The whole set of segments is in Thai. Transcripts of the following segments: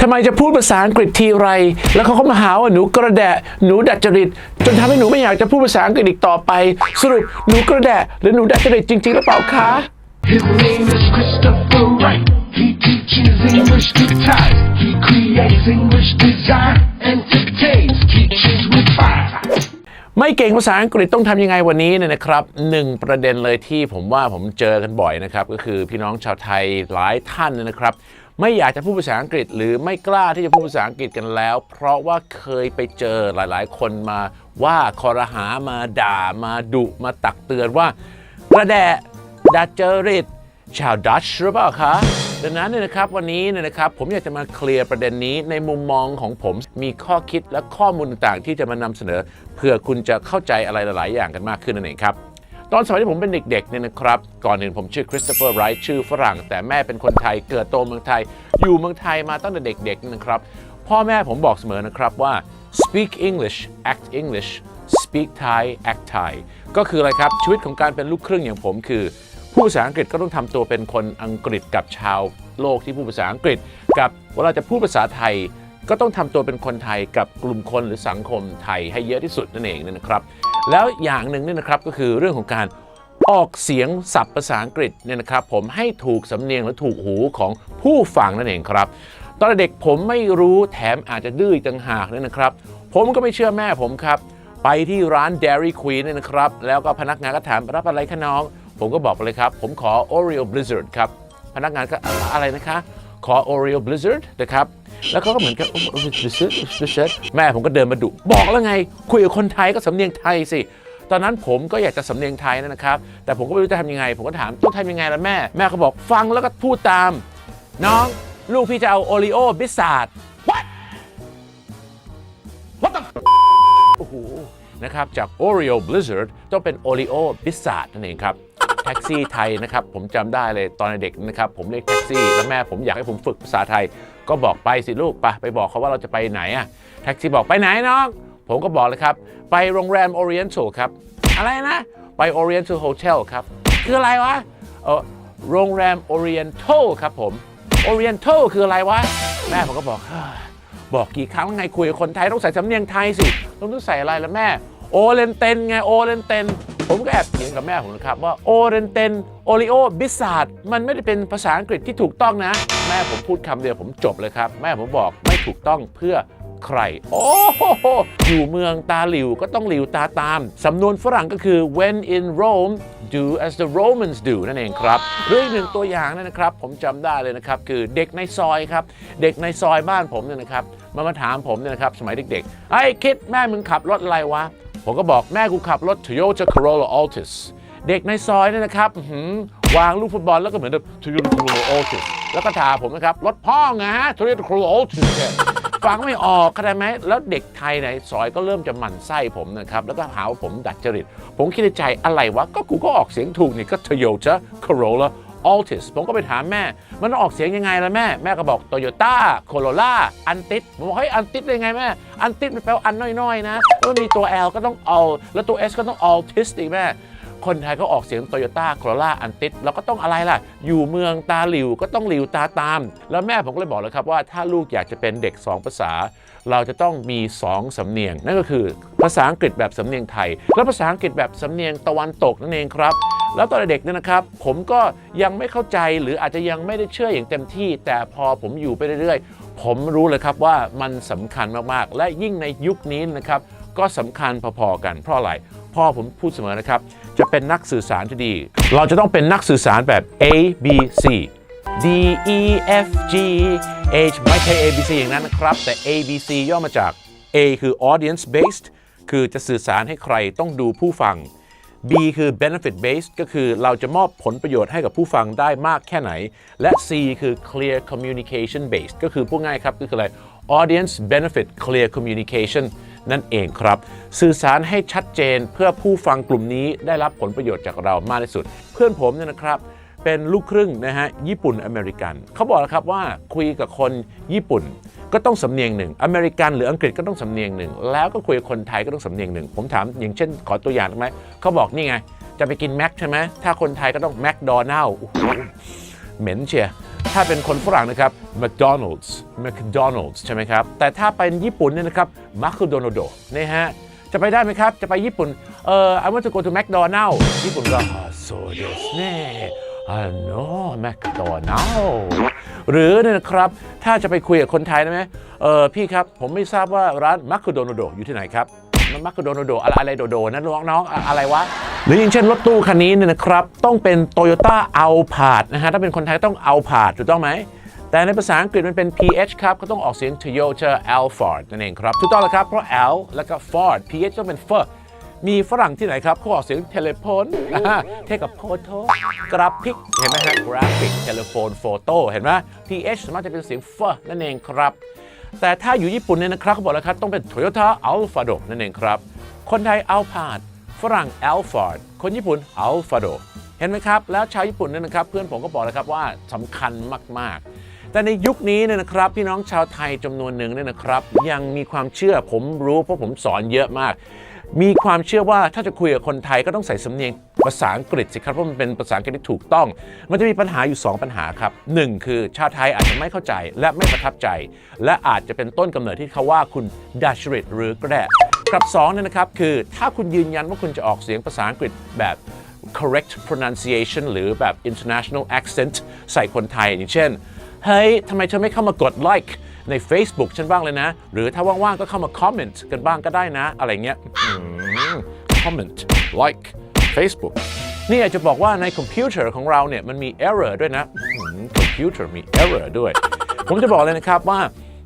ทำไมจะพูดภาษาอังกฤษทีไร แล้วเขาก็มาหาว่าหนูกระแดะหนูดัดจริต จนทำให้หนูไม่อยากจะพูดภาษาอังกฤษอีกต่อไป สรุปหนูกระแดะหรือหนูดัดจริตจริง ๆ หรือเปล่าคะ His name is Christopher Wright. He teaches English to type. He creates English design, entertains, teaches with fire. ไม่เก่งภาษาอังกฤษต้องทำยังไงวันนี้เนี่ยนะครับหนึ่งประเด็นเลยที่ผมว่าผมเจอกันบ่อยนะครับ ก็คือพี่น้องชาวไทยหลายท่านเนยนะครับ ไม่อยากจะพูดภาษาอังกฤษ หรือไม่กล้าที่จะพูดภาษาอังกฤษกันแล้ว เพราะว่าเคยไปเจอหลาย ๆ คนมาว่าคอรหามาด่ามาดุมาตักเตือนว่ากระแดะดัดจริตชาวดัชหรือเปล่าคะดังนั้นเนี่ยนะครับวันนี้เนี่ยนะครับผมอยากจะมาเคลียร์ประเด็นนี้ในมุมมองของผมมีข้อคิดและข้อมูลต่างๆ ที่จะมานำเสนอเพื่อคุณจะเข้าใจอะไรหลาย ๆ อย่างกันมากขึ้นนั่นเองครับ ตอนสมัยที่ผมเป็นเด็กๆเนี่ยนะครับ ก่อนอื่นผมชื่อคริสโตเฟอร์ไรท์ชื่อฝรั่ง แต่แม่เป็นคนไทยเกิดโตเมืองไทย อยู่เมืองไทยมาตั้งแต่เด็กๆนะครับ พ่อแม่ผมบอกเสมอนะครับว่า speak English act English speak Thai act Thai ก็คืออะไรครับ ชีวิตของการเป็นลูกครึ่งอย่างผมคือผู้ภาษาอังกฤษก็ต้องทำตัวเป็นคนอังกฤษกับชาวโลกที่พูดภาษาอังกฤษ กับเวลาจะพูดภาษาไทยก็ต้องทำตัวเป็นคนไทยกับกลุ่มคนหรือสังคมไทยให้เยอะที่สุดนั่นเองนะครับ แล้วอย่างหนึ่งเนี่ยนะครับก็คือเรื่องของการออกเสียงศัพท์ภาษาอังกฤษเนี่ยนะครับผมให้ถูกสำเนียงและถูกหูของผู้ฟังนั่นเองครับ ตอนเด็กผมไม่รู้แถมอาจจะดื้อต่างหากเนี่ยนะครับ ผมก็ไม่เชื่อแม่ผมครับ ไปที่ร้าน Dairy Queen เนี่ยนะครับ แล้วก็พนักงานก็ถามรับอะไรคะน้อง ผมก็บอกไปเลยครับ ผมขอ Oreo Blizzard ครับ พนักงานก็อะไรนะคะ ขอ Oreo Blizzard นะครับ แล้วเขาก็เหมือนกับ "Oh, oh, Blizzard Blizzard แม่ผมก็เดินมาดุบอกแล้วไง คุยกับคนไทยก็สำเนียงไทยสิตอนนั้นผมก็อยากจะสำเนียงไทยนะครับ แต่ผมก็ไม่รู้จะทำยังไง ผมก็ถามต้องทำยังไงล่ะแม่ แม่ก็บอกฟังแล้วก็พูดตาม น้อง ลูกพี่จะเอาโอริโอบิสซาด What What the โอ้โหนะครับ จาก Oreo Blizzard ต้องเป็น Oreo b i z z a r d นั่นเองครับ แท็กซี่ไทยนะครับ ผมจำได้เลยตอนเด็กนะครับ ผมเรียกแท็กซี่ แล้วแม่ผมอยากให้ผมฝึกภาษาไทย ก็บอกไปสิลูกไปไปบอกเขาว่าเราจะไปไหนอะแท็กซี่บอกไปไหนน้องผมก็บอกเลยครับ ไปโรงแรม Oriental ครับ อะไรนะ ไป Oriental Hotel ครับ คืออะไรวะเออโรงแรม Oriental ครับผม Oriental คืออะไรวะ แม่ผมก็บอกบอกกี่ครั้งไงคุยกับคนไทยต้องใส่สำเนียงไทยสิต้องต้องใส่อะไรละแม่ โอเลนเตนไงโอเลนเตน ผมก็แอบเถียงกับแม่ผมนะครับว่าโอเลนเตนโอริโอบิสซาดมันไม่ได้เป็นภาษาอังกฤษที่ถูกต้องนะ แม่ผมพูดคำเดียวผมจบเลยครับ แม่ผมบอกไม่ถูกต้องเพื่อใคร โอ้โหอยู่เมืองตาหลิวก็ต้องหลิวตาตาม สำนวนฝรั่งก็คือ when in Rome do as the Romans do นั่นเองครับ เรื่องหนึ่งตัวอย่างนนนะครับ ผมจำได้เลยนะครับ คือเด็กในซอยครับ เด็กในซอยบ้านผมเนี่ยนะครับ มามาถามผมเนี่ยนะครับ สมัยเด็กๆ ไอ้คิดแม่มึงขับรถอะไรวะ ผมก็บอกแม่กูขับรถ Toyota Corolla Altis เด็กในซอยเนี่ยนะครับวางลูกฟุตบอลแล้วก็เหมือนแบบ Toyota Corolla Altis แล้วก็ถามผมนะครับ รถพ่อไงฮะ Toyota Corolla Altis ฟังไม่ออกเข้าใจไหม แล้วเด็กไทยในซอยก็เริ่มจะหมั่นไส้ผมนะครับ แล้วก็หาว่าผมดัดจริต ผมคิดในใจอะไรวะ ก็กูก็ออกเสียงถูกนี่ก็ Toyota Corolla Altis ผมก็ไปถามแม่ มันออกเสียงยังไงล่ะแม่ แม่ก็บอก Toyota Corolla อันติดผมบอกเฮ้ยอันติดได้ไงแม่ อันติดมันแปลว่าอันน้อยๆ นะแล้วมีตัว L ก็ต้อง all แล้วตัว S ก็ต้อง Altis อีกแม่คนไทยก็ออกเสียง Toyota Corolla อันติดแล้วก็ต้องอะไรล่ะ อยู่เมืองตาหลิวก็ต้องหลิวตาตาม แล้วแม่ผมก็เลยบอกเลยครับว่าถ้าลูกอยากจะเป็นเด็ก 2 ภาษา เราจะต้องมี 2 สำเนียง นั่นก็คือภาษาอังกฤษแบบสำเนียงไทย และภาษาอังกฤษแบบสำเนียงตะวันตกนั่นเองครับ แล้วตอนเด็กเนี่ยนะครับ ผมก็ยังไม่เข้าใจหรืออาจจะยังไม่ได้เชื่ออย่างเต็มที่ แต่พอผมอยู่ไปเรื่อยๆ ผมรู้เลยครับว่ามันสำคัญมากๆ และยิ่งในยุคนี้นะครับ ก็สำคัญพอๆกันเพราะอะไรพ่อผมพูดเสมอนะครับ จะเป็นนักสื่อสารที่ดี เราจะต้องเป็นนักสื่อสารแบบ A B C D E F G H ไม่ใช่ A B C อย่างนั้นนะครับ แต่ A B C ย่อมาจาก A คือ audience based คือจะสื่อสารให้ใครต้องดูผู้ฟัง B คือ benefit based ก็คือเราจะมอบผลประโยชน์ให้กับผู้ฟังได้มากแค่ไหน และ C คือ clear communication based ก็คือพูดง่ายครับก็คืออะไร audience benefit clear communication นั่นเองครับ สื่อสารให้ชัดเจนเพื่อผู้ฟังกลุ่มนี้ได้รับผลประโยชน์จากเรามากที่สุด เพื่อนผมเนี่ยนะครับ เป็นลูกครึ่งนะฮะญี่ปุ่นอเมริกัน เขาบอกแล้วครับว่าคุยกับคนญี่ปุ่น ก็ต้องสำเนียงหนึ่ง อเมริกันหรืออังกฤษก็ต้องสำเนียงหนึ่ง แล้วก็คุยกับคนไทยก็ต้องสำเนียงหนึ่ง ผมถามอย่างเช่นขอตัวอย่างได้ไหมเขาบอกนี่ไง จะไปกินแม็กใช่ไหมถ้าคนไทยก็ต้องแม็กโดนัลล์เหม็นเชียร์ถ้าเป็นคนฝรั่งนะครับ McDonald's McDonald's ใช่ไหมครับ แต่ถ้าเป็นญี่ปุ่นเนี่ยนะครับ McDonald's นี่ฮะจะไปได้ไหมครับ จะไปญี่ปุ่น เอ่อ I want to go to McDonald's ญี่ปุ่นก็ so this ねอ่ no McDonald's หรือเนี่ยนะครับ ถ้าจะไปคุยกับคนไทยได้ไหมเออพี่ครับ ผมไม่ทราบว่าร้าน McDonald's อยู่ที่ไหนครับมันมักโดนโดอะไรอะไรโดโดนะน้องน้องอะอะไรวะหรืออย่างเช่นรถตู้คันนี้เนี่ยนะครับ ต้องเป็น Toyota a l p a r d นะฮะถ้าเป็นคนไทยต้อง a l p a r d ถูกต้องไหมแต่ในภาษาอังกฤษมันเป็น PH ครับก็ต้องออกเสียง Toyota Alphard นั่นเองครับถูกต้องแล้วครับเพราะ L แล้วก็ Ford PH ต้องเป็น F มีฝรั่งที่ไหนครับเขาออกเสียงเทเลโฟนเท่กับโพโตกราฟิก เห็นไหมฮะกราฟิกเทเลโฟนโฟโต้เห็นไหม PH สามารถจะเป็นเสียง F นั่นเองครับ แต่ถ้าอยู่ญี่ปุ่นเนี่ยนะครับเขาบอกแล้วครับต้องเป็น Toyota Alphard นั่นเองครับ คนไทย Alphard ฝรั่ง Alphard คนญี่ปุ่น Alphado เห็นไหมครับ แล้วชาวญี่ปุ่นเนี่ยนะครับ เพื่อนผมก็บอกแล้วครับว่าสำคัญมากๆ แต่ในยุคนี้เนี่ยนะครับพี่น้องชาวไทยจำนวนหนึ่งเนี่ยนะครับ ยังมีความเชื่อผมรู้เพราะผมสอนเยอะมาก มีความเชื่อว่าถ้าจะคุยกับคนไทยก็ต้องใส่สำเนียงภาษาอังกฤษสิครับเพราะมันเป็นภาษาอังกฤษที่ถูกต้อง มันจะมีปัญหาอยู่ 2 ปัญหาครับหนึ่งคือชาวไทยอาจจะไม่เข้าใจและไม่ประทับใจ และอาจจะเป็นต้นกำเนิดที่เขาว่าคุณดัชริตหรือแกระกับ2เนี่ยนะครับคือถ้าคุณยืนยันว่าคุณจะออกเสียงภาษาอังกฤษแบบ correct pronunciation หรือแบบ international accent ใส่คนไทยอย่างเช่น เฮ้ยทำไมเธอไม่เข้ามากด like ใน Facebook ฉันบ้างเลยนะ หรือถ้าว่างๆก็เข้ามา comment กันบ้างก็ได้นะ อะไรเงี้ยอืม comment like Facebook นี่อากจะบอกว่าในคอมพิวเตอร์ของเราเนี่ยมันมี error ด้วยนะคอมพิวเตอร์มี error ด้วย ผมจะบอกเลยนะครับว่า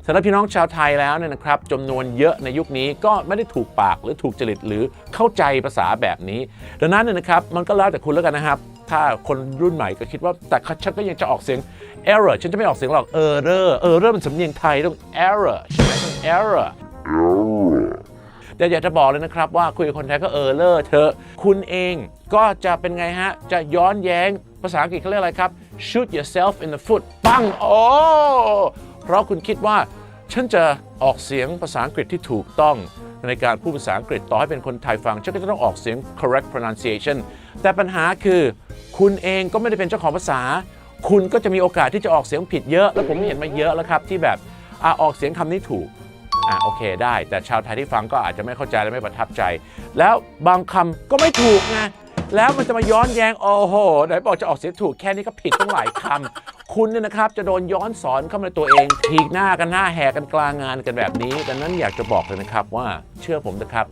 สำหรับพี่น้องชาวไทยแล้วเนี่ยนะครับจำนวนเยอะในยุคนี้ก็ไม่ได้ถูกปากหรือถูกจริตหรือเข้าใจภาษาแบบนี้ ดังนั้นเนี่ยนะครับมันก็แล้วแต่คุณแล้วกันนะครับ ถ้าคนรุ่นใหม่ก็คิดว่าแต่ฉันก็ยังจะออกเสียง error ฉันจะไม่ออกเสียงหรอก error error มันสำเนียงไทยต้อง error ใช่ไหมต้อง error แต่อยากจะบอกเลยนะครับว่าคุยกับคนไทยก็เออเลอร์เธอะคุณเองก็จะเป็นไงฮะ จะย้อนแย้งภาษาอังกฤษเขาเรียกอะไรครับ shoot yourself in the foot ปังโอ้เพราะคุณคิดว่า ฉันจะออกเสียงภาษาอังกฤษที่ถูกต้องในการพูดภาษาอังกฤษต่อให้เป็นคนไทยฟังฉันก็จะต้องออกเสียง correct pronunciation แต่ปัญหาคือ คุณเองก็ไม่ได้เป็นเจ้าของภาษา คุณก็จะมีโอกาสที่จะออกเสียงผิดเยอะ แล้วผมเห็นมาเยอะแล้วครับ ที่แบบอะออกเสียงคำนี้ถูกอะโอเคได้ แต่ชาวไทยที่ฟังก็อาจจะไม่เข้าใจและไม่ประทับใจ แล้วบางคำก็ไม่ถูกไงแล้วมันจะมาย้อนแยงโอ้โหไหนบอกจะออกเสียงถูกแค่นี้ก็ผิดตั้งหลายคำคุณเนี่ยนะครับจะโดนย้อนสอนเข้ามาในตัวเองทีกหน้ากันหน้าแหกกันกลางงานกันแบบนี้ดังนั้นอยากจะบอกเลยนะครับว่าเชื่อผมนะครับ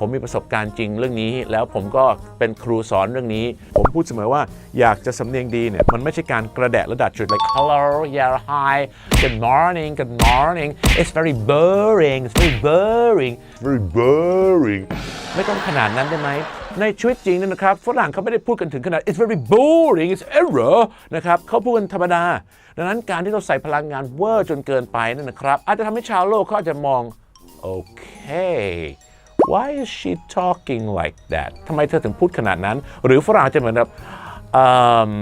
ผมมีประสบการณ์จริงเรื่องนี้ แล้วผมก็เป็นครูสอนเรื่องนี้ ผมพูดเสมอว่าอยากจะสำเนียงดีเนี่ย มันไม่ใช่การกระแดะและดัดจุด like hello yeah hi good morning good morning it's very boring it's very boring very boring ไม่ต้องขนาดนั้นได้ไหมในชีวิตจริงนยนะครับฝรั่งเขาไม่ได้พูดกันถึงขนาด it's very boring it's error นะครับเขาพูดกันธรรมดา ดังนั้นการที่เราใส่พลังงานเวอร์จนเกินไปนั่นนะครับ อาจจะทำให้ชาวโลกเขาอาจจะมองโอเค why is she talking like that ทำไมเธอถึงพูดขนาดนั้น หรือฝรั่งอาจจะเหมือนแบบ um,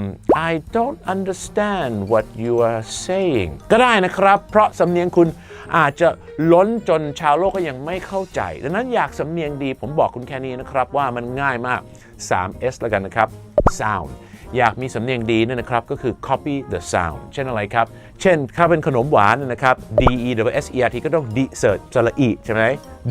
I don't understand what you are saying ก็ได้นะครับ เพราะสำเนียงคุณอาจจะล้นจนชาวโลกก็ยังไม่เข้าใจ ดังนั้นอยากสำเนียงดีผมบอกคุณแค่นี้นะครับ ว่ามันง่ายมาก 3S แล้วกันนะครับ sound อยากมีสำเนียงดีเนี่ยนะครับ ก็คือ copy the sound เช่นอะไรครับ เช่นถ้าเป็นขนมหวานนะครับ D E W S E R T ก็ต้อง d เ s e r t สระอีใช่ไหม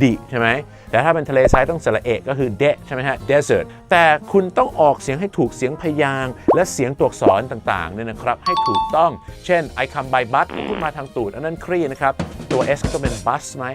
ดิใช่ไหม แต่ถ้าเป็นทะเลทรายต้องสระเอกก็คือเดใช่ไหมฮะ desert แต่คุณต้องออกเสียงให้ถูกเสียงพยางค์และเสียงตัวอักษรต่างๆเนี่ยนะครับ ให้ถูกต้อง เช่น I come by bus พูดมาทางตูด อันนั้นครีนะครับ ตัว S ก็ต้องเป็น bus ไหม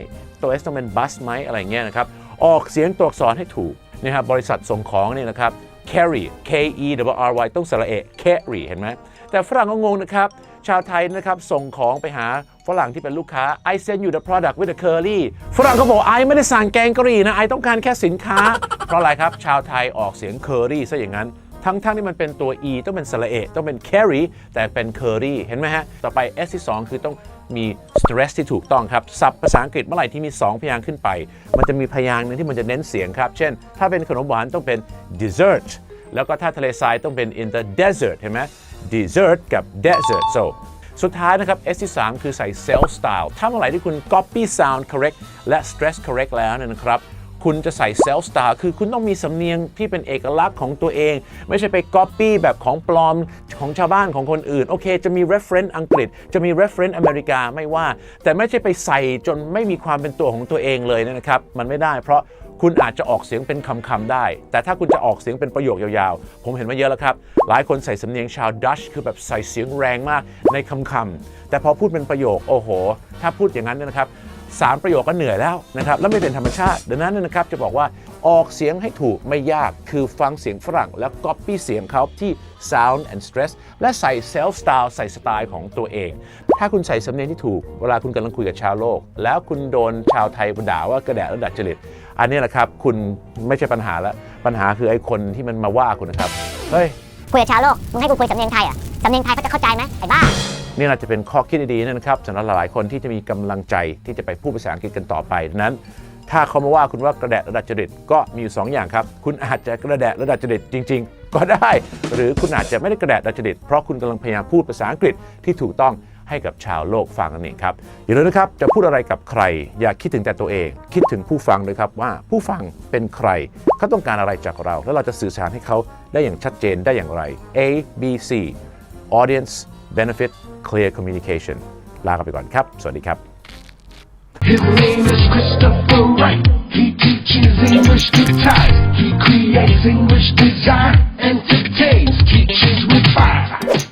ตัว S ต้องเป็น bus ไหมอะไรเงี้ยนะครับ ออกเสียงตัวอักษรให้ถูกนะครับบริษัทส่งของเนี่ยนะครับ carry K E W R Y ต้องสระเอก carry เห็นไหมแต่ฝรั่งก็งงนะครับ ชาวไทยนะครับส่งของไปหา ฝรั่งที่เป็นลูกค้า I send you the product with the curry ฝรั่งเขาบอกไอไม่ได้สั่งแกงกะหรี่นะไอต้องการแค่สินค้า เพราะอะไรครับ ชาวไทยออกเสียง curry ซะอย่างนั้น ทั้งๆทที่มันเป็นตัว e ต้องเป็นสระเอต้องเป็น carry แต่เป็น curry เห็นไหมฮะ ต่อไป s ที่ 2 คือต้องมี stress ที่ถูกต้องครับศัพท์ภาษาอังกฤษเมื่อไหร่ที่มี 2 พยางค์ขึ้นไป มันจะมีพยางค์หนึงที่มันจะเน้นเสียงครับ เช่น ถ้าเป็นขนมหวานต้องเป็น dessert แล้วก็ถ้าทะเลทรายต้องเป็น in the desert เห็นไหม dessert กับ desert so สุดท้ายนะครับ S ที่3 คือใส่ self style ถ้าเมื่อไหร่ที่คุณ copy sound correct และ stress correct แล้วเนี่ยนะครับ คุณจะใส่ self style คือคุณต้องมีสำเนียงที่เป็นเอกลักษณ์ของตัวเอง ไม่ใช่ไป copy แบบของปลอมของชาวบ้านของคนอื่น โอเค จะมี reference อังกฤษ จะมี reference อเมริกาไม่ว่า แต่ไม่ใช่ไปใส่จนไม่มีความเป็นตัวของตัวเองเลยนะครับ มันไม่ได้เพราะคุณอาจจะออกเสียงเป็นคำๆได้ แต่ถ้าคุณจะออกเสียงเป็นประโยคยาวๆ ผมเห็นมาเยอะแล้วครับ หลายคนใส่สำเนียงชาวดัชคือแบบใส่เสียงแรงมากในคำๆแต่พอพูดเป็นประโยค โอ้โห ถ้าพูดอย่างนั้นนะครับ สามประโยคก็เหนื่อยแล้วนะครับแล้วไม่เป็นธรรมชาติดังนั้นนะครับจะบอกว่าออกเสียงให้ถูกไม่ยากคือฟังเสียงฝรั่ง แล้ว copy เสียงเขาที่ sound and stress และใส่ self style ใส่สไตล์ของตัวเอง ถ้าคุณใส่สำเนียงที่ถูก เวลาคุณกำลังคุยกับชาวโลก แล้วคุณโดนชาวไทยด่าว่ากระแดะและดัดจริต อันนี้แหละครับ คุณไม่ใช่ปัญหาแล้ว ปัญหาคือไอ้คนที่มันมาว่าคุณนะครับ เฮ้ย คุยกับชาวโลก มึงให้กูคุยสำเนียงไทยเหรอะ สำเนียงไทยเขาจะเข้าใจไหมไอ้บ้า นี่น่าจะเป็นข้อคิดดีๆนะครับสำหรับหลายๆคนที่จะมีกำลังใจที่จะไปพูดภาษาอังกฤษกันต่อไปนั้นถ้าเขามาว่าคุณว่ากระแดะระดับจริตก็มีอยู่สองอย่างครับ คุณอาจจะกระแดะระดับจริตจริง ๆ ก็ได้ หรือคุณอาจจะไม่ได้กระแดะระดับจริตเพราะคุณกำลังพยายามพูดภาษาอังกฤษที่ถูกต้องให้กับชาวโลกฟังนั่นเองครับอย่าลืมนะครับจะพูดอะไรกับใคร อย่าคิดถึงแต่ตัวเอง คิดถึงผู้ฟังด้วยครับว่าผู้ฟังเป็นใครเขาต้องการอะไรจากเรา แล้วเราจะสื่อสารให้เขาได้อย่างชัดเจนได้อย่างไร A B C audience benefit Clear Communication ลากันไปก่อนครับ สวัสดีครับ His name is Christopher Wright. He teaches English. He creates English design teachers with fire.